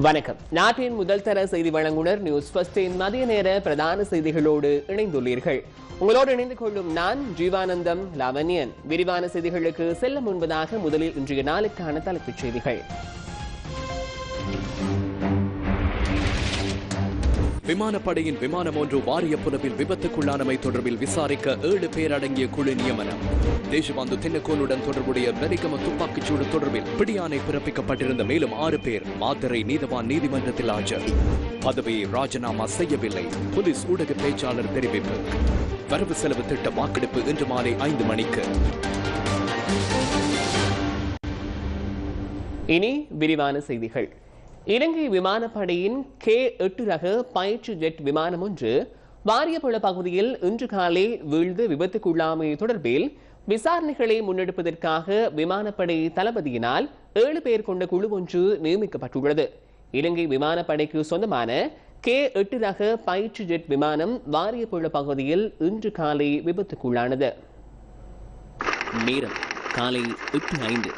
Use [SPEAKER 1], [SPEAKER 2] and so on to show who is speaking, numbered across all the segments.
[SPEAKER 1] வணக்கம். நாட்டின் முதல் தர செய்தி வழங்குனர் நியூஸ் பஸ்டின் மதிய நேர பிரதான செய்திகளோடு இணைந்துள்ளீர்கள். உங்களோடு இணைந்து கொள்ளும் நான் ஜீவானந்தம் லாவண்யன். விரிவான செய்திகளுக்கு செல்ல முன்பதாக முதலில் இன்றைய நாளுக்கான தலைப்புச் செய்திகள்.
[SPEAKER 2] விமானப்படையின் விமானம் ஒன்று வாரிய புலவில் விபத்துக்குள்ளானமை தொடர்பில் விசாரிக்க ஏழு பேர் அடங்கிய குழு நியமனம். தேசபாந்து தின்னக்கோளுடன் தொடர்புடைய வெலிகம துப்பாக்கிச்சூடு தொடர்பில் பிடியானை பிறப்பிக்கப்பட்டிருந்த மேலும் ஆறு பேர் மாத்தரை நீதவான் நீதிமன்றத்தில் ஆஜர். பதவியை ராஜினாமா செய்யவில்லை. போலீஸ் ஊடக பேச்சாளர் தெரிவிப்பு. வரவு செலவு திட்ட வாக்கெடுப்பு இன்று மாலை ஐந்து மணிக்கு.
[SPEAKER 1] இனி விரிவான செய்திகள். இலங்கை விமானப்படையின் கே எட்டு ரக பயிற்சி ஜெட் விமானம் ஒன்று வாரியபுல பகுதியில் இன்று காலை வீழ்ந்து விபத்துக்குள்ளாமை தொடர்பில் விசாரணைகளை முன்னெடுப்பதற்காக விமானப்படை தளபதியினால் ஏழு பேர் கொண்ட குழு ஒன்று நியமிக்கப்பட்டுள்ளது. இலங்கை விமானப்படைக்கு சொந்தமான கே எட்டு ரக பயிற்சி ஜெட் விமானம் வாரியபுல பகுதியில் இன்று காலை விபத்துக்குள்ளானது. நேரம் காலை எட்டு ஐந்து.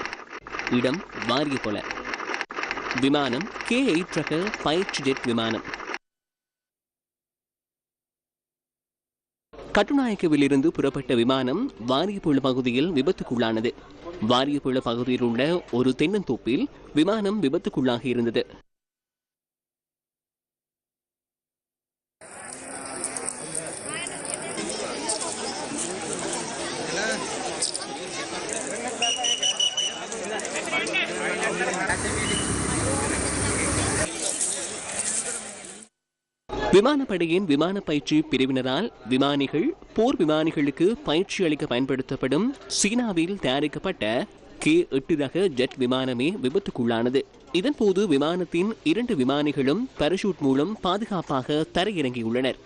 [SPEAKER 1] இடம் வாரியபுல. விமானம் கே எயிட் ரக பயிற்சி ஜெட் விமானம். கட்டுநாயக்கவிலிருந்து புறப்பட்ட விமானம் வாரியப்புழ பகுதியில் விபத்துக்குள்ளானது. வாரியப்புழ பகுதியில் உள்ள ஒரு தென்னந்தோப்பில் விமானம் விபத்துக்குள்ளாகி இருந்தது விமானப்படையின் விமான பயிற்சி பிரிவினரால் விமானிகள் போர் விமானிகளுக்கு பயிற்சி அளிக்க பயன்படுத்தப்படும் சீனாவில் தயாரிக்கப்பட்ட கே எட்டு ரக ஜெட் விமானமே விபத்துக்குள்ளானது. இதன்போது விமானத்தின் இரண்டு விமானிகளும் பரஷூட் மூலம் பாதுகாப்பாக தரையிறங்கியுள்ளனர்.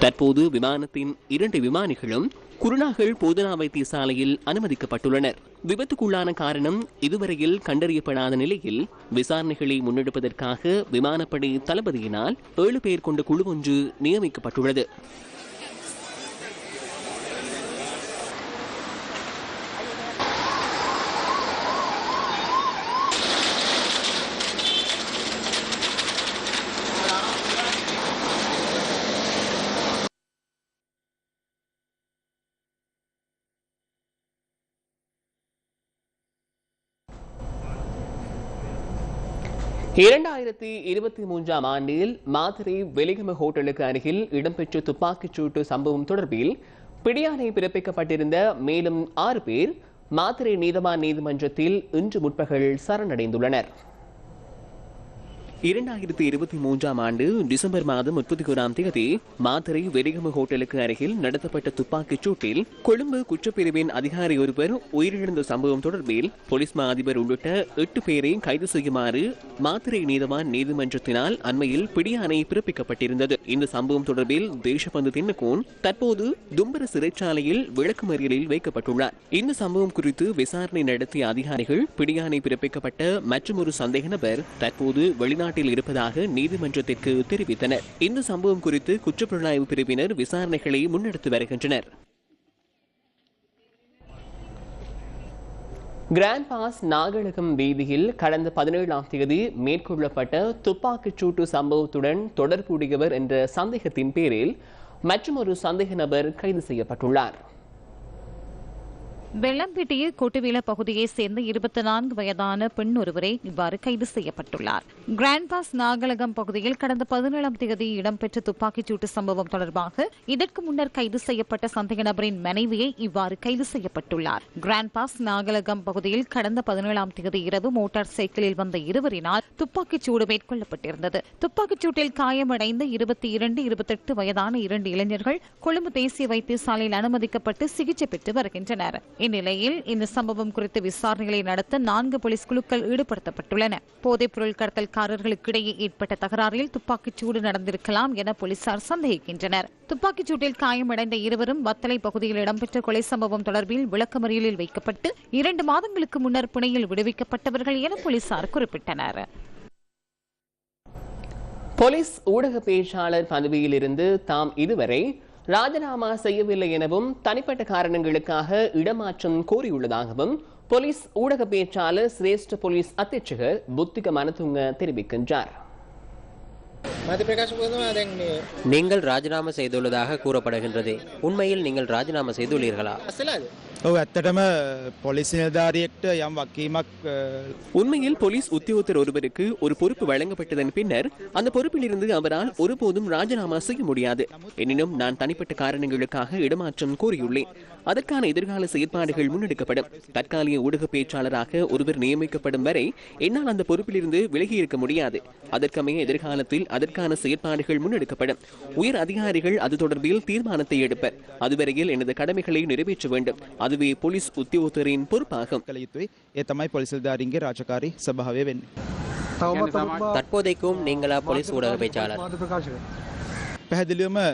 [SPEAKER 1] தற்போது விமானத்தின் இரண்டு விமானிகளும் குருநாகல் போதனா வைத்தியசாலையில் அனுமதிக்கப்பட்டுள்ளனர். விபத்துக்குள்ளான காரணம் இதுவரையில் கண்டறியப்படாத நிலையில் விசாரணைகளை முன்னெடுப்பதற்காக விமானப்படை தளபதியினால் ஏழு பேர் கொண்ட குழு ஒன்று நியமிக்கப்பட்டுள்ளது. இரண்டாயிரத்தி இருபத்தி மூன்றாம் ஆண்டில் மாத்திரை வெளிகம ஹோட்டலுக்கு அருகில் இடம்பெற்ற துப்பாக்கிச் சூட்டு சம்பவம் தொடர்பில் பிடியாணை பிறப்பிக்கப்பட்டிருந்த மேலும் ஆறு பேர் மாத்திரை நீதவான் நீதிமன்றத்தில் இன்று முற்பகல் சரணடைந்துள்ளனர். இரண்டாயிரத்தி இருபத்தி மூன்றாம் ஆண்டு டிசம்பர் மாதம் முப்பத்தி ஓராம் தேதி மாத்தரை வெடிகம ஹோட்டலுக்கு அருகில் நடத்தப்பட்ட துப்பாக்கிச் சூட்டில் கொழும்பு குற்றப்பிரிவின் அதிகாரி ஒருவர் உயிரிழந்த சம்பவம் தொடர்பில் போலீஸ் மா அதிபர் உள்ளிட்ட எட்டு பேரை கைது செய்யுமாறு மாத்திரை நீதவான் நீதிமன்றத்தினால் அண்மையில் பிடியாணை பிறப்பிக்கப்பட்டிருந்தது. இந்த சம்பவம் தொடர்பில் தேசபந்து தின்னகோன் தற்போது தும்பர சிறைச்சாலையில் விளக்குமறியலில் வைக்கப்பட்டுள்ளார். இந்த சம்பவம் குறித்து விசாரணை நடத்திய அதிகாரிகள் பிடியாணை பிறப்பிக்கப்பட்ட மற்றொரு சந்தேக நபர் தற்போது வெளிநாட்டில் இருப்பதாக நீதிமன்றத்திற்கு தெரிவித்தனர். இந்த சம்பவம் குறித்து குற்றப்புலனாய்வு பிரிவினர் விசாரணைகளை முன்னெடுத்து வருகின்றனர். கிராண்ட் பாஸ் நாகலகம் வீதியில் கடந்த பதினேழாம் தேதி மேற்கொள்ளப்பட்ட துப்பாக்கிச் சூட்டு சம்பவத்துடன் தொடர்புடையவர் என்ற சந்தேகத்தின் பேரில் மற்றொரு சந்தேக நபர் கைது செய்யப்பட்டுள்ளார்.
[SPEAKER 3] வெள்ளம்பேட்டைய கொட்டுவீல பகுதியைச் சேர்ந்த இருபத்தி நான்கு வயதான பெண் ஒருவரே இவ்வாறு கைது செய்யப்பட்டுள்ளார். கிராண்ட் பாஸ் நாகலகம் பகுதியில் கடந்த பதினேழாம் தேதி இடம்பெற்ற துப்பாக்கிச் சூட்டு சம்பவம் தொடர்பாக இதற்கு முன்னர் கைது செய்யப்பட்ட சந்தேக நபரின் மனைவியை இவ்வாறு கைது செய்யப்பட்டுள்ளார். கிராண்ட் பாஸ் நாகலகம் பகுதியில் கடந்த பதினேழாம் தேதி இரவு மோட்டார் சைக்கிளில் வந்த இருவரினால் துப்பாக்கிச் சூடு மேற்கொள்ளப்பட்டிருந்தது. துப்பாக்கிச் சூட்டில் காயமடைந்த இருபத்தி இரண்டு இருபத்தெட்டு வயதான இரண்டு இளைஞர்கள் கொழும்பு தேசிய வைத்தியசாலையில் அனுமதிக்கப்பட்டு சிகிச்சை பெற்று வருகின்றனர். இந்நிலையில் இந்த சம்பவம் குறித்து விசாரணைகளை நடத்த நான்கு போலீஸ் குழுக்கள் ஈடுபடுத்தப்பட்டுள்ளன. போதைப்பொருள் கடத்தல்காரர்களுக்கிடையே ஏற்பட்ட தகராறில் துப்பாக்கிச்சூடு நடந்திருக்கலாம் என போலீசார் சந்தேகிக்கின்றனர். துப்பாக்கிச்சூட்டில் காயமடைந்த இருவரும் வத்தலை பகுதியில் இடம்பெற்ற கொலை சம்பவம் தொடர்பில் விளக்கமறியலில் வைக்கப்பட்டு இரண்டு மாதங்களுக்கு முன்னர் பிணையில் விடுவிக்கப்பட்டவர்கள் என போலீசார் குறிப்பிட்டனர்.
[SPEAKER 1] போலீஸ் ஊடக பேச்சாளர் பதவியிலிருந்து தாம் இதுவரை ராஜினாமா செய்யவில்லை எனவும் தனிப்பட்ட காரணங்களுக்காக இடமாற்றம் கோரியுள்ளதாகவும் போலீஸ் ஊடக பேச்சாளர் சிரேஷ்ட போலீஸ் அத்தியட்சகர் புத்திக மனதுங்க தெரிவிக்கின்றார்.
[SPEAKER 4] நீங்கள் ராஜினாமா செய்துள்ளதாக கூறப்படுகின்றது. உண்மையில் நீங்கள் ராஜினாமா செய்துள்ளீர்களா?
[SPEAKER 5] ඔව ඇත්තටම පොලිසි නිලධාරියෙක්ට යම් වකීමක්
[SPEAKER 1] உண்மையில் போலீஸ் உத்தியோகத்தர் ஒருவருக்கு ஒரு பொறுப்பு வழங்கப்பட்டதன் பின்னர் அந்த பொறுப்பிலிருந்து அவரால் ஒருபோதும் ராஜினாமா செய்ய முடியாது எனினும் நான் தனிப்பட்ட காரணங்களுக்காக இடமாற்றம் கோரியுள்ளேன் அதற்கான எதிர்கால செயற்பாடுகள் முன்னெடுக்கப்படும் தற்காலிக ஊடக பேச்சாளராக ஒருவர் நியமிக்கப்படும் வரை என்னால் அந்த பொறுப்பிலிருந்து விலகி இருக்க முடியாது அதற்கமைய எதிர்காலத்தில் அதற்கான செயற்பாடுகள் முன்னெடுக்கப்படும் உயர் அதிகாரிகள் அது தொடர்பில் தீர்மானத்தை எடுப்பர் அதுவரையில் எனது கடமைகளை நிறைவேற்ற வேண்டும் அதுவே ಅದುವೇ ಪೊಲೀಸ್ ಉದ್ಯೋಗರೇನ್
[SPEAKER 5] ಪೊರಪಾಗಂ ಕಲಿಯುತ್ತವೆ ಏ ತಮೈ ಪೊಲೀಸಲ್ದಾರಿಂಗೆ ರಾಜಕಾರಿ ಸಭಾವೇ ವೆನ್ನೆ
[SPEAKER 4] ತಟ್ಪೋದೈಕೂಂ ನೀಂಗಳ ಪೊಲೀಸ್ ಊಡಗ ಪೇಚಾಲರ್
[SPEAKER 5] පැහැදිලිවම අ,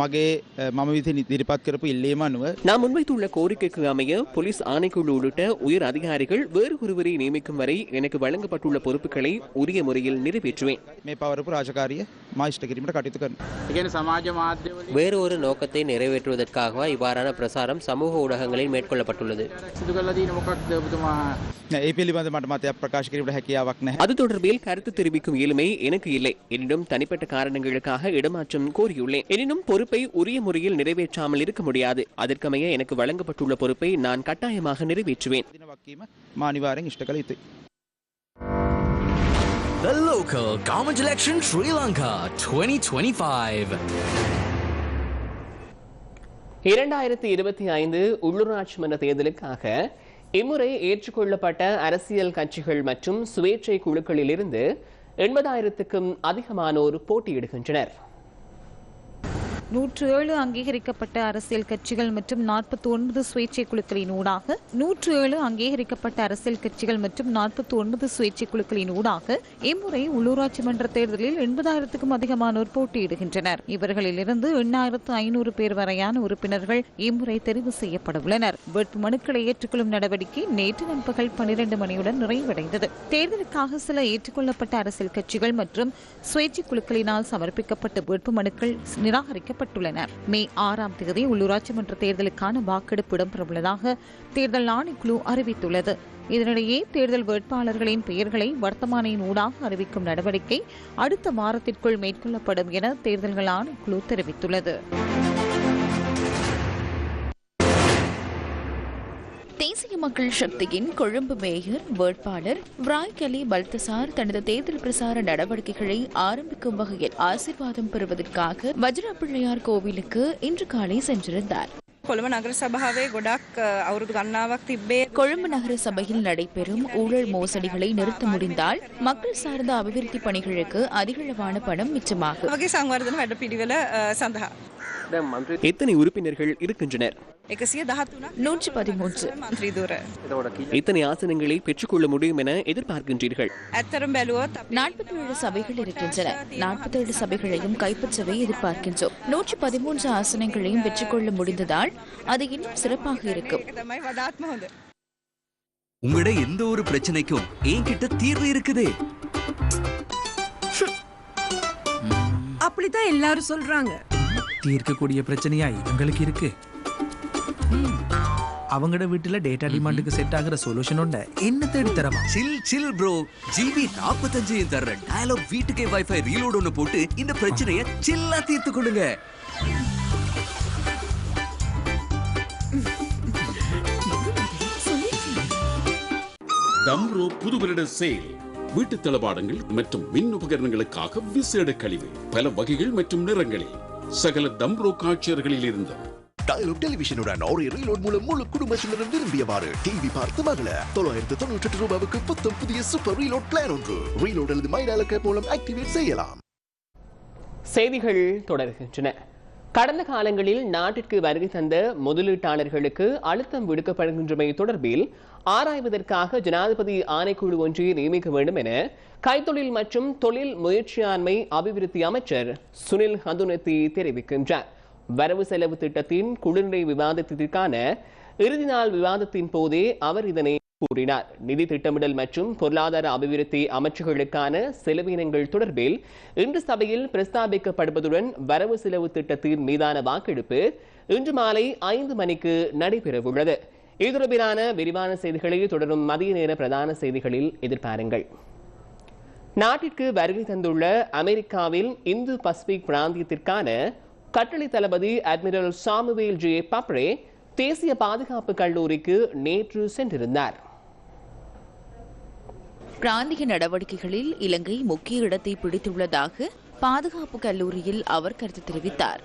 [SPEAKER 5] මගේ අ, මම විති ඉදිරිපත් කරපු ඉල්ලීම අනුව
[SPEAKER 1] நாம் முன்வைத்துள்ள கோரிக்கைக்கு அமைய போலீஸ் ஆணைக்குழு உள்ளிட்ட உயர் அதிகாரிகள் வேறு ஒருவரை நியமிக்கும் வரை எனக்கு வழங்கப்பட்டுள்ள பொறுப்புகளை உரிய முறையில் நிறைவேற்றுவேன்
[SPEAKER 5] මේ පවරපු රාජකාරිය මාෂ්ට කිරීමට කටයුතු කරන.
[SPEAKER 6] ඉගෙන සමාජ මාධ්‍යවලින්
[SPEAKER 4] வேறு ஒரு நோக்கத்தை நிறைவேற்றுவதற்காகவா இவ்வாறான பிரசாரம் சமூக ஊடகங்களில் மேற்கொள்ளப்பட்டுள்ளது
[SPEAKER 6] සිදු කල්ලා දීන මොකක්ද ඔබතුමා
[SPEAKER 5] ඒ පිළිබඳ මට මතයක් ප්‍රකාශ කිරීමට හැකියාවක් නැහැ.
[SPEAKER 1] அது தொடர்பில் கருத்து தெரிவிக்கும் இயலுமை எனக்கு இல்லை எனினும் தனிப்பட்ட காரணங்களுக்காக இடமாற்றம் கோரியுள்ளேன் எனினும் பொறுப்பை உரிய முறையில் நிறைவேற்றாமல் இருக்க முடியாது அதற்கமைய எனக்கு வழங்கப்பட்டுள்ள பொறுப்பை நான் கட்டாயமாக நிறைவேற்றுவேன்
[SPEAKER 5] දින වක්කීම මානිවාරෙන් ඉෂ්ට කළ යුතුයි.
[SPEAKER 7] The local government election Sri Lanka 2025.
[SPEAKER 1] இரண்டாயிரத்தி இருபத்தி ஐந்து உள்ளூராட்சி மன்ற தேர்தலுக்காக இம்முறை ஏற்றுக்கொள்ளப்பட்ட அரசியல் கட்சிகள் மற்றும் சுயேட்சை குழுக்களிலிருந்து எண்பதாயிரத்துக்கும் அதிகமானோர் போட்டியிடுகின்றனர்.
[SPEAKER 3] நூற்று ஏழு அங்கீகரிக்கப்பட்ட அரசியல் கட்சிகள் மற்றும் நாற்பத்தி ஒன்பது சுயேட்சை குழுக்களின் ஊடாக நூற்று ஏழு அங்கீகரிக்கப்பட்ட அரசியல் கட்சிகள் மற்றும் நாற்பத்தி ஒன்பது சுயேட்சை குழுக்களின் ஊடாக இம்முறை உள்ளூராட்சி மன்ற தேர்தலில் எண்பதாயிரத்துக்கும் அதிகமானோர் போட்டியிடுகின்றனர். இவர்களிலிருந்து எண்ணாயிரத்து ஐநூறு பேர் வரையான உறுப்பினர்கள் இம்முறை தெரிவு செய்யப்பட உள்ளனர் வேட்பு மனுக்களை ஏற்றுக்கொள்ளும் நடவடிக்கை நேற்று நண்பகல் பனிரெண்டு மணியுடன் நிறைவடைந்தது. தேர்தலுக்காக சில ஏற்றுக்கொள்ளப்பட்ட அரசியல் கட்சிகள் மற்றும் சுயேட்சை குழுக்களினால் சமர்ப்பிக்கப்பட்ட வேட்பு மனுக்கள் நிராகரிக்கப்பட்டுள்ளன மே ஆறாம் தேதி உள்ளூராட்சி மன்ற தேர்தலுக்கான வாக்கெடுப்பு இடம்பெறவுள்ளதாக தேர்தல் ஆணைக்குழு அறிவித்துள்ளது. இதனிடையே தேர்தல் வேட்பாளர்களின் பெயர்களை வர்த்தமானியின் ஊடாக அறிவிக்கும் நடவடிக்கை அடுத்த வாரத்திற்குள் மேற்கொள்ளப்படும் என தேர்தல்கள் ஆணைக்குழு தெரிவித்துள்ளது.
[SPEAKER 8] தேசிய மக்கள் சக்தியின் கொழும்பு மேயர் வேட்பாளர் விராய்கலி பல்தசார் தனது தேர்தல் பிரசார நடவடிக்கைகளை ஆரம்பிக்கும் வகையில் ஆசீர்வாதம் பெறுவதற்காக வஜ்ரப்பிள்ளையார் கோவிலுக்கு இன்று காலை சென்றிருந்தார்.
[SPEAKER 9] கொழும்பு நகரசபாவே கொடாக் அவரது கண்ணாவாக் திப்பே
[SPEAKER 8] கொழும்பு நகர சபையில் நடைபெறும் ஊழல் மோசடிகளை நிறுத்த முடிந்தால் மக்கள் சார்ந்த அபிவிருத்தி பணிகளுக்கு அதிகளவான பணம் மிச்சமாகும்.
[SPEAKER 1] எத்தனை உறுப்பினர்கள் இருக்கின்றனர்? இத்தனை ஆசனங்களை பெற்றுக்கொள்ள முடியும் என எதிர்பார்க்கின்றீர்கள்.
[SPEAKER 8] நாற்பத்தி ஏழு சபைகள் இருக்கின்றன. நாற்பத்தி ஏழு சபைகளையும் கைப்பற்றவே எதிர்பார்க்கின்றோம். நூற்றி பதிமூன்று ஆசனங்களையும் பெற்றுக்கொள்ள முடிந்ததால் அது இன்னும் சிறப்பாக இருக்கும்.
[SPEAKER 7] உங்களோட எந்த ஒரு பிரச்சனைக்கும் என்கிட்ட தீர்வு இருக்குது.
[SPEAKER 10] அப்படித்தான் எல்லாரும் சொல்றாங்க.
[SPEAKER 11] தீர்க்கக்கூடிய பிரச்சனையா இவங்களுக்கு இருக்கு. அவங்களோட வீட்டுல டேட்டா டிமாண்டுக்கு செட் ஆகுற சொல்யூஷன் உண்ட. என்ன தேடி தரவா
[SPEAKER 7] சில் சில் ப்ரோ ஜிபி நாற்பத்தஞ்சு தர்றேன் டயலாக் வீட்டுக்கே வைஃபை ரீலோட் ஒன்று போட்டு இந்த பிரச்சனையை சில்லா தீர்த்து கொள்ளுங்க
[SPEAKER 12] தம்ரோ புது வருட சேல். வீட்டு தளபாடங்கள் மற்றும் மின் உபகரணங்களுக்காக விசேட கழிவு. பல வகைகள் மற்றும் நிறங்களில். சகல தம்ரோ காட்சியர்களில் இருந்து
[SPEAKER 13] டயலாக் டெலிவிஷனுடன் ஒரே ரீலோட் மூலம் முழு குடும்பத்தினரும் விரும்பியவாறு டிவி பார்த்து மகள தொள்ளாயிரத்து தொண்ணூற்றி எட்டு ரூபாவுக்கு புத்தம் புதிய சூப்பர் ரீலோட் பிளான் ஒன்று. ரீலோட் அல்லது மைடாலக்க மூலம் ஆக்டிவேட் செய்யலாம்.
[SPEAKER 1] செய்திகள் தொடர்கின்றன. கடந்த காலங்களில் நாட்டிற்கு வருகை தந்த முதலீட்டாளர்களுக்கு அழுத்தம் விடுக்கப்படுகின்றமை தொடர்பில் ஆராய்வதற்காக ஜனாதிபதி ஆணைக்குழு ஒன்றை நியமிக்க வேண்டும் என கைத்தொழில் மற்றும் தொழில் முயற்சியாண்மை அபிவிருத்தி அமைச்சர் சுனில் ஹந்துனத்தி தெரிவிக்கின்றார். வரவு செலவு திட்டத்தின் குளிர்நிலை விவாதத்திற்கான இறுதி நாள் விவாதத்தின் போதே அவர் இதனை கூறினார். நிதி திட்டமிடல் மற்றும் பொருளாதார அபிவிருத்தி அமைச்சுகளுக்கான செலவினங்கள் தொடர்பில் இன்று சபையில் பிரஸ்தாபிக்கப்படுவதுடன் வரவு செலவு திட்டத்தின் மீதான வாக்கெடுப்பு இன்று மாலை ஐந்து மணிக்கு நடைபெறவுள்ளது. இது தொடர்பிலான விரிவான செய்திகளை தொடரும் மதிய நேர பிரதான செய்திகளில் எதிர்பாருங்கள். நாட்டிற்கு வருகை தந்துள்ள அமெரிக்காவில் இந்து பசிபிக் பிராந்தியத்திற்கான கட்டளை தளபதி அட்மிரல் சாமுவேல் ஜே பப்ரே தேசிய பாதுகாப்பு கல்லூரிக்கு நேற்று சென்றிருந்தார்
[SPEAKER 8] பிராந்திய நடவடிக்கைகளில் இலங்கை முக்கிய இடத்தை பிடித்துள்ளதாக பாதுகாப்பு கல்லூரியில் அவர் கருத்து தெரிவித்தார்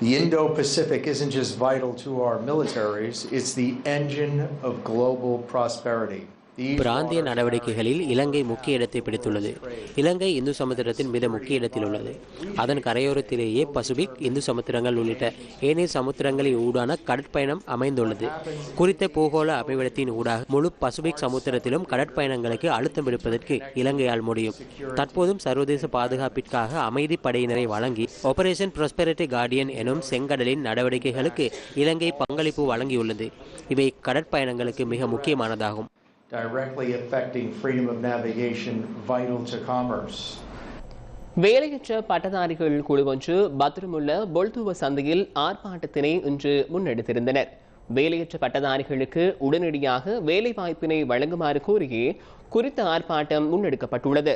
[SPEAKER 10] The Indo Pacific isn't just vital to our militaries, it's the engine of global prosperity.
[SPEAKER 4] பிராந்திய நடவடிக்கைகளில் இலங்கை முக்கிய இடத்தை பிடித்துள்ளது. இலங்கை இந்து சமுத்திரத்தின் மிக முக்கிய இடத்தில் உள்ளது. அதன் கரையோரத்திலேயே பசுபிக் இந்து சமுத்திரங்கள் உள்ளிட்ட ஏனைய சமுத்திரங்களின் ஊடான கடற்பயணம் அமைந்துள்ளது. குறித்த பூகோள அமைவிடத்தின் ஊடாக முழு பசுபிக் சமுத்திரத்திலும் கடற்பயணங்களுக்கு அழுத்தம் விடுப்பதற்கு இலங்கையால் முடியும். தற்போதும் சர்வதேச பாதுகாப்பிற்காக அமைதி படையினரை வழங்கி ஆபரேஷன் ப்ராஸ்பெரிட்டி கார்டியன் எனும் செங்கடலின் நடவடிக்கைகளுக்கு இலங்கை பங்களிப்பு வழங்கியுள்ளது. இவை கடற்பயணங்களுக்கு மிக முக்கியமானதாகும்.
[SPEAKER 10] Directly affecting freedom of navigation vital to commerce.
[SPEAKER 1] வேலையற்ற பட்டதாரிகள் குழு ஒன்று பத்திரமுள்ள பொல்துவ சந்தையில் ஆர்ப்பாட்டத்தினை இன்று முன்னெடுத்திருந்தனர். வேலையற்ற பட்டதாரிகளுக்கு உடனடியாக வேலை வாய்ப்பினை வழங்குமாறு கோரியே குறித்த ஆர்ப்பாட்டம் முன்னெடுக்கப்பட்டுள்ளது.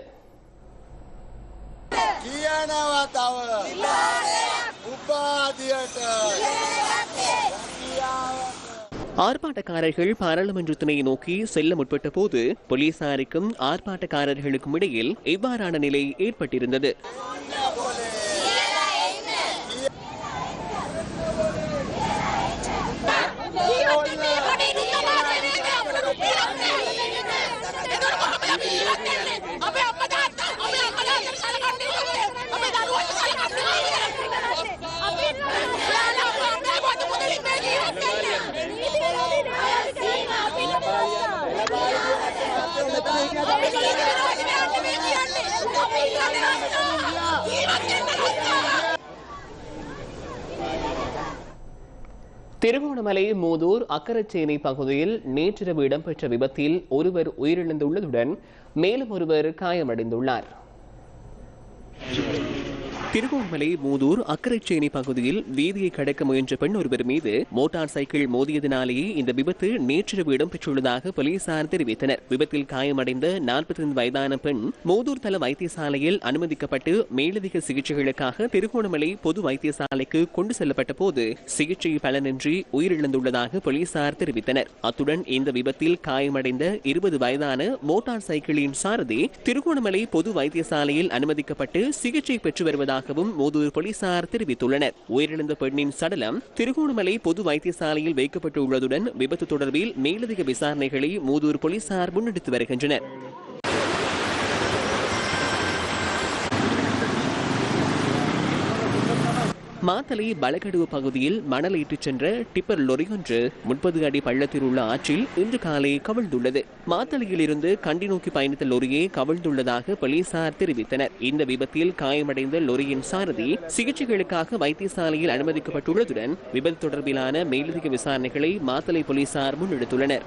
[SPEAKER 1] ஆர்ப்பாட்டக்காரர்கள் பாராளுமன்றத்தினை நோக்கி செல்ல முற்பட்ட போது போலீசாருக்கும் ஆர்ப்பாட்டக்காரர்களுக்கும் இடையில் இவ்வாறான நிலை ஏற்பட்டிருந்தது. திருகோணமலை மூதூர் அக்கரச்சேனை பகுதியில் நேற்றிரவு இடம்பெற்ற விபத்தில் ஒருவர் உயிரிழந்துள்ளதுடன் மேலும் ஒருவர் காயமடைந்துள்ளார். திருகோணமலை மூதூர் அக்கரைச்சேனி பகுதியில் வீதியை கடக்க முயன்ற பெண் ஒருவர் மீது மோட்டார் சைக்கிள் மோதியதினாலேயே இந்த விபத்து நேற்றிரவு இடம்பெற்றுள்ளதாக போலீசார் தெரிவித்தனர். விபத்தில் காயமடைந்த நாற்பத்தி ஐந்து வயதான பெண் மூதூர் தள வைத்தியசாலையில் அனுமதிக்கப்பட்டு மேலதிக சிகிச்சைகளுக்காக திருகோணமலை பொது வைத்தியசாலைக்கு கொண்டு செல்லப்பட்ட போது சிகிச்சை பலனின்றி உயிரிழந்துள்ளதாக போலீசார் தெரிவித்தனர். அத்துடன் இந்த விபத்தில் காயமடைந்த இருபது வயதான மோட்டார் சைக்கிளின் சாரதி திருகோணமலை பொது வைத்தியசாலையில் அனுமதிக்கப்பட்டு சிகிச்சை பெற்று வருவதாக வருவதாகவும் மூதூர் போலீசார் தெரிவித்துள்ளனர். உயிரிழந்த பெண்ணின் சடலம் திருகோணமலை பொது வைத்தியசாலையில் வைக்கப்பட்டுள்ளதுடன் விபத்து தொடர்பில் மேலதிக விசாரணைகளை மூதூர் போலீசார் முன்னெடுத்து வருகின்றனர். மாத்தலை பலகடுவு பகுதியில் மணல் ஏற்றிச் சென்ற டிப்பர் லொரியொன்று முப்பது அடி பள்ளத்தில் உள்ள ஆற்றில் இன்று காலை கவிழ்ந்துள்ளது. மாத்தலையில் இருந்து கண்டி நோக்கி பயணித்த லொரியை கவிழ்ந்துள்ளதாக போலீசார் தெரிவித்தனர். இந்த விபத்தில் காயமடைந்த லொரியின் சாரதி சிகிச்சைகளுக்காக வைத்தியசாலையில் அனுமதிக்கப்பட்டுள்ளதுடன் விபத்து தொடர்பிலான மேலதிக விசாரணைகளை மாத்தலை போலீசார் முன்னெடுத்துள்ளனர்.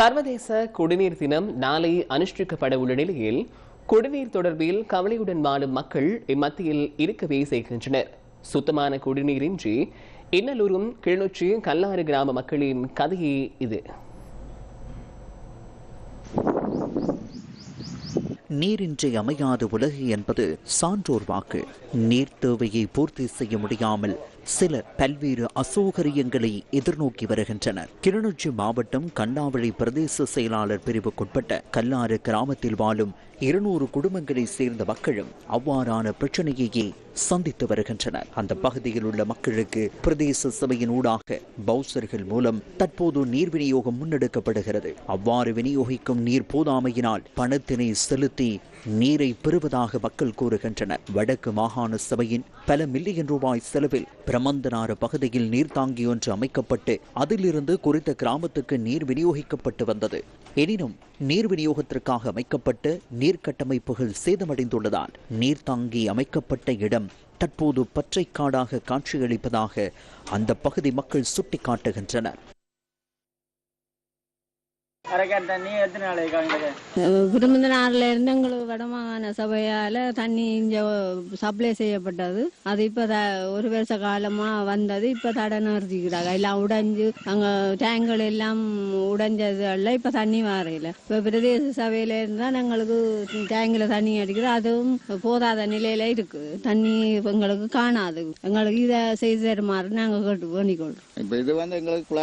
[SPEAKER 1] சர்வதேச குடிநீர் தினம் நாளை அனுஷ்டிக்கப்பட உள்ள நிலையில் குடிநீர் தொடர்பில் கவலையுடன் வாழும் மக்கள் இம்மத்தியில் இருக்கவே செய்கின்றனர். சுத்தமான குடிநீரின்றி இன்னலூரும் கிளிநொச்சி கல்லாறு கிராம மக்களின் கதையே இது.
[SPEAKER 14] நீரின்றி அமையாத உலகு என்பது சான்றோர் வாக்கு. நீர் தேவையை பூர்த்தி செய்ய முடியாமல் சிலர் பல்வேறு அசௌகரியங்களை எதிர்நோக்கி வருகின்றனர். கிளிநொச்சி மாவட்டம் கண்ணாவளி பிரதேச செயலாளர் பிரிவுக்குட்பட்ட கல்லாறு கிராமத்தில் வாழும் இருநூறு குடும்பங்களை சேர்ந்த மக்களும் அவ்வாறான பிரச்சனையையே சந்தித்து வருகின்றனர். அந்த பகுதியில் உள்ள மக்களுக்கு பிரதேச சபையின் ஊடாக பவுசர்கள் மூலம் தற்போது நீர் விநியோகம் முன்னெடுக்கப்படுகிறது. அவ்வாறு விநியோகிக்கும் நீர் போதாமையினால் பணத்தினை செலுத்தி நீரை பெறுவதாக மக்கள் கூறுகின்றனர். வடக்கு மாகாண சபையின் பல மில்லியன் ரூபாய் செலவில் பிரமந்தனாறு பகுதியில் நீர்த்தாங்கி ஒன்று அமைக்கப்பட்டு அதிலிருந்து குறித்த கிராமத்துக்கு நீர் விநியோகிக்கப்பட்டு வந்தது. எனினும் நீர் விநியோகத்திற்காக அமைக்கப்பட்ட நீர் கட்டமைப்புகள் சேதமடைந்துள்ளதால் நீர்த்தாங்கி அமைக்கப்பட்ட இடம் தற்போது பற்றைக்காடாக காட்சியளிப்பதாக அந்த பகுதி மக்கள் சுட்டிக்காட்டுகின்றனர்.
[SPEAKER 6] அரைக்கான்
[SPEAKER 15] நாள்ல இருந்து எங்களுக்கு வடமாகாண சபையால தண்ணி இங்க சப்ளை செய்யப்பட்டது. அது இப்ப த ஒரு வருஷ காலமா வந்தது. இப்ப தடை நிறுத்திக்கிறாங்க. எல்லாம் உடைஞ்சு அங்க டேங்குகள் எல்லாம் உடைஞ்சது எல்லாம் இப்ப தண்ணி வரையில இப்ப பிரதேச சபையில இருந்தா எங்களுக்கு டேங்குல தண்ணி அடிக்குது. அதுவும் போதாத நிலையில இருக்கு தண்ணி எங்களுக்கு காணாது. எங்களுக்கு இதை செய்து தருமாறு நாங்க கேட்டு பண்ணிக்கொள்றோம்
[SPEAKER 16] இப்போ இது வந்து எங்களுக்கு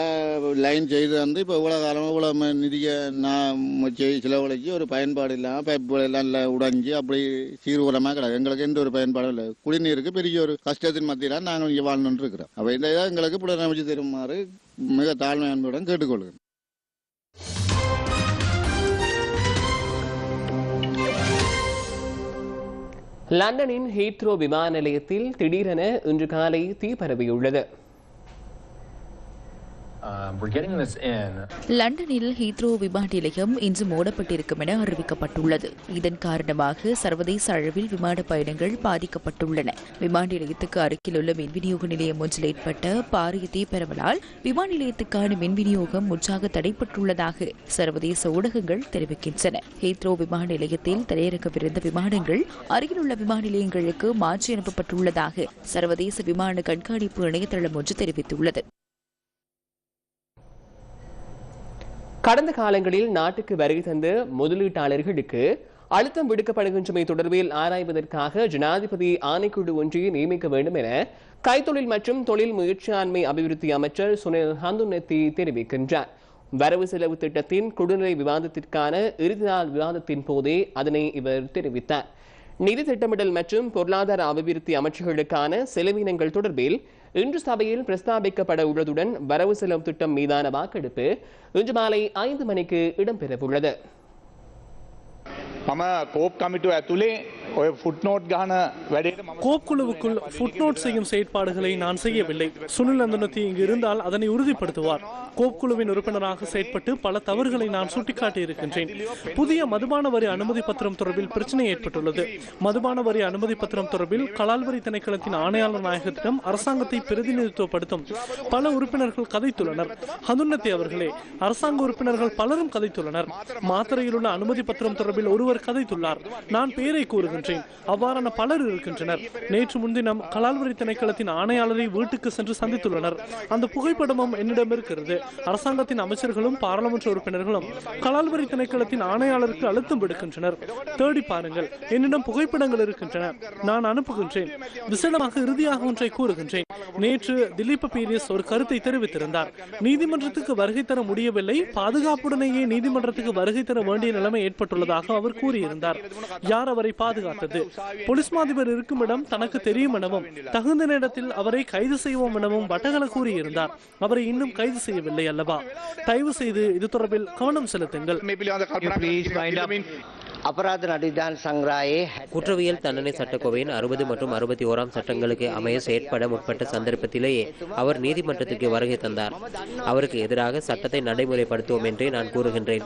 [SPEAKER 16] லைன் செய்து வந்து இப்போ இவ்வளோ காலமாக இவ்வளோ நிதியை நான் செய் செலவழிச்சு ஒரு பயன்பாடு இல்லாமல் பைப்பு எல்லாம் இல்லை உடைஞ்சு அப்படி சீர்வரமாக கிடக்கு. எங்களுக்கு எந்த ஒரு பயன்பாடும் இல்லை. குடிநீருக்கு பெரிய ஒரு கஷ்டத்தின் மத்தியில் நாங்கள் இங்கே வாழ்ந்துட்டு இருக்கிறோம். அப்போ இந்த இதை எங்களுக்கு புனரமைச்சு தருமாறு மிக தாழ்மை அன்புடன் கேட்டுக்கொள்கிறேன்.
[SPEAKER 1] லண்டனின் ஹீத்ரோ விமான நிலையத்தில் திடீரென இன்று காலை தீ பரவியுள்ளது.
[SPEAKER 8] லண்டனில் ஹீத்ரோ விமான நிலையம் இன்று மூடப்பட்டிருக்கும் என அறிவிக்கப்பட்டுள்ளது. இதன் காரணமாக சர்வதேச அளவில் விமான பயணங்கள் பாதிக்கப்பட்டுள்ளன. விமான நிலையத்துக்கு அருகிலுள்ள மின் விநியோக நிலையம் ஒன்றில் ஏற்பட்ட பாரிய தீப்பரவலால் விமான நிலையத்துக்கான மின் விநியோகம் முற்றாக தடைப்பட்டுள்ளதாக சர்வதேச ஊடகங்கள் தெரிவிக்கின்றன. ஹீத்ரோ விமான நிலையத்தில் திரையிறக்கவிருந்த விமானங்கள் அருகிலுள்ள விமான நிலையங்களுக்கு மாற்றி அனுப்பப்பட்டுள்ளதாக சர்வதேச விமான கண்காணிப்பு இணையதளம் ஒன்று தெரிவித்துள்ளது.
[SPEAKER 1] கடந்த காலங்களில் நாட்டுக்கு வருகை தந்த முதலீட்டாளர்களுக்கு அழுத்தம் விடுக்கப்படுகின்றமை தொடர்பில் ஆராய்வதற்காக ஜனாதிபதி ஆணைக்குழு ஒன்றை நியமிக்க வேண்டும் என கைத்தொழில் மற்றும் தொழில் முயற்சியாண்மை அபிவிருத்தி அமைச்சர் சுனில் ஹந்துநெத்தி தெரிவிக்கின்றார். வரவு செலவு திட்டத்தின் குடிநிலை விவாதத்திற்கான இறுதி நாள் விவாதத்தின் போதே அதனை இவர் தெரிவித்தார். நிதி திட்டமிடல் மற்றும் பொருளாதார அபிவிருத்தி அமைச்சுகளுக்கான செலவினங்கள் தொடர்பில் இன்று சபையில் பிரஸ்தாபிக்கப்பட உள்ளதுடன் வரவு செலவு திட்டம் மீதான வாக்கெடுப்பு இன்று மாலை ஐந்து மணிக்கு இடம்பெறவுள்ளது
[SPEAKER 17] මම කෝප් කමිටු ඇතුළේ
[SPEAKER 18] கோப்குழுவுக்குள் ஃபுட்நோட் செய்யும் செயற்பாடுகளை நான் செய்யவில்லை. சுனில் அந்தனத்தி இங்கு இருந்தால் அதனை உறுதிப்படுத்துவார். கோப்குழுவின் உறுப்பினராக செயற்பட்டு பல தவறுகளை நான் சுட்டிக்காட்டி இருக்கின்றேன். புதிய மதுபான வரி அனுமதி பத்திரம் தொடர்பில் பிரச்சனை ஏற்பட்டுள்ளது. மதுபான வரி அனுமதி பத்திரம் தொடர்பில் கலால்வரி திணைக்களத்தின் ஆணையாளர் நாயகத்திடம் அரசாங்கத்தை பிரதிநிதித்துவப்படுத்தும் பல உறுப்பினர்கள் கதைத்துள்ளனர். ஹதுன்னத்தி அவர்களே அரசாங்க உறுப்பினர்கள் பலரும் கதைத்துள்ளனர். மாத்திரையில் உள்ள அனுமதி பத்திரம் தொடர்பில் ஒருவர் கதைத்துள்ளார். நான் பெயரை கூறுகிறேன். கூறுகின்றேன் அவ்வாறான பலர் இருக்கின்றனர். நேற்று முன்தினம் கலால்வரி திணைக்களத்தின் ஆணையாளரை வீட்டுக்கு சென்று சந்தித்துள்ளனர். அந்த புகைப்படமும் என்னிடம் இருக்கிறது. அரசாங்கத்தின் அமைச்சர்களும் பாராளுமன்ற உறுப்பினர்களும் கலால்வரி திணைக்களத்தின் ஆணையாளருக்கு அழுத்தம் விடுக்கின்றனர். தேடி பாருங்கள். என்னிடம் புகைப்படங்கள் இருக்கின்றன. நான் அனுப்புகின்றேன். விசேடமாக இறுதியாக ஒன்றை கூறுகின்றேன். நேற்று திலீப பீரியஸ் ஒரு கருத்தை தெரிவித்திருந்தார். நீதிமன்றத்துக்கு வருகை தர முடியவில்லை. பாதுகாப்புடனேயே நீதிமன்றத்துக்கு வருகை தர வேண்டிய நிலைமை ஏற்பட்டுள்ளதாக அவர் கூறியிருந்தார். யார் அவரை சுட்டிக்காட்டது போலீஸ் இருக்கும் இடம் தனக்கு தெரியும் எனவும் தகுந்த நேரத்தில் அவரை கைது செய்வோம் எனவும் வட்டகல கூறியிருந்தார். அவரை இன்னும் கைது செய்யவில்லை அல்லவா? தயவு செய்து இது தொடர்பில் கவனம் செலுத்துங்கள்.
[SPEAKER 19] அபராத நடிதான் சங்கராயே.
[SPEAKER 4] குற்றவியல் தண்டனை சட்டக்கோவையின் அறுபது மற்றும் அறுபத்தி ஓராம் சட்டங்களுக்கு அமைய செயற்பட முற்பட்ட சந்தர்ப்பத்திலேயே அவர் நீதிமன்றத்திற்கு வருகை தந்தார். அவருக்கு எதிராக சட்டத்தை நடைமுறைப்படுத்துவோம் என்றே நான் கூறுகின்றேன்.